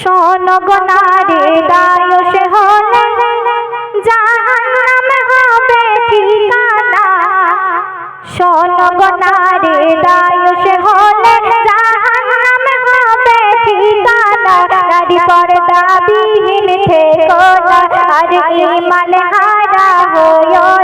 সোনগনারে দায়ুষ হলে জাহান্নাম হবে ঠিকানা। সোনগনারে দায়ুষ হলে জাহান্নাম হবে ঠিকানা। নারী পর্দা বিহীন থেকো না হারা হইও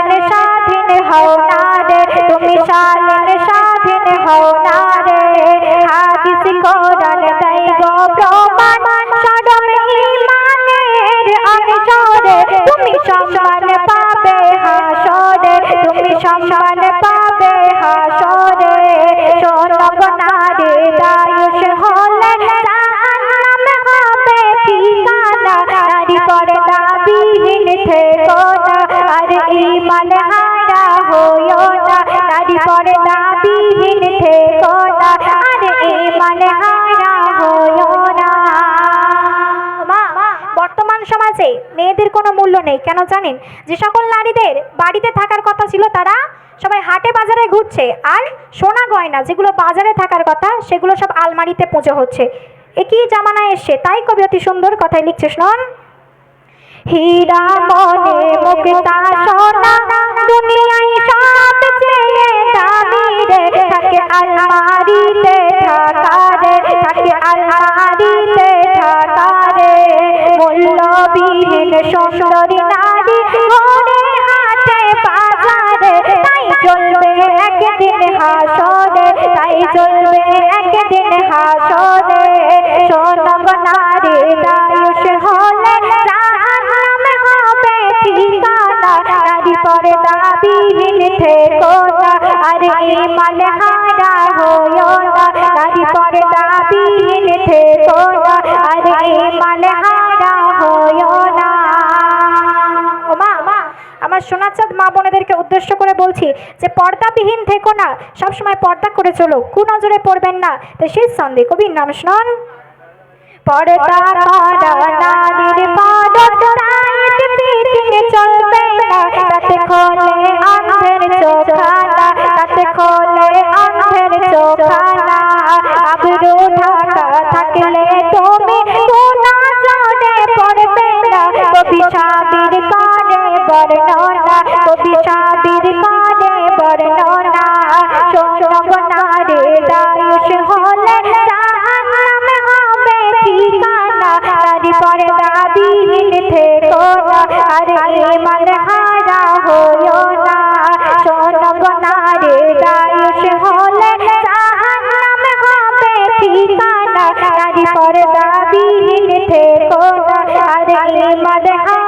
শালীন স্বাধীন হও না রে। হাদিস কোরআন তাই গো প্রমাণ সরম ইমানের অংশরে তুমি সম্মান পাবে হাসরে, তুমি সম্মান পাবে হাসরে। সোনব নারী দায়ুষ হলে জাহান্নাম হবে ঠিকানা। নারী পর্দা বিহীন থেকো না, আর ইমান হারা হইও না। নারী পর্দা বিহীন থেকো না আর ইমান হারা হইও না। মা বর্তমান সমাজে মেয়েদের কোনো মূল্য নেই, কেন জানেন? যে সকল নারীদের বাড়িতে থাকার কথা ছিল তারা সবাই হাটে বাজারে ঘুরছে, আর সোনা গয়না যেগুলো বাজারে থাকার কথা, সেগুলো সব আলমারিতে পুজো হচ্ছে। একই জামানা এসছে, তাই কবি অতি সুন্দর কথাই লিখছে শুনুন হীরা মনে মুক্তা সোনা আলমারিতে ঢাকা রে। মূল্যবিহীন সুন্দরী নারী ঘরে হাটে বাজারে তাই চলবে একদিন হাসরে, তাই চলবে একদিন হাসরে। সোনব নারী দায়ুষ হলে জাহান্নাম হবে ঠিকানা। নারী পর্দা বিহীন থেকো না আর ইমান হারা হইও না নারী পর্দা বিহীন থেকো না আর ইমান হারা হইও না আমার সোনাচাঁদ মা বোনেদেরকে উদ্দেশ্য করে বলছি যে পর্দাবিহীন থেকো না, সবসময় পর্দা করে চলো কু নজরে পড়বেন না। তো সেই সন্দেহ কবির নাম শুনুন পর্দা করা নারীর থেকো না আর ইমান হারা হইও না। সোনব নারে দায়ুষ হলে জাহান্নাম হবে ঠিকানা। নারী পর্দা বিহীন থেকো না। আর ইমান হারা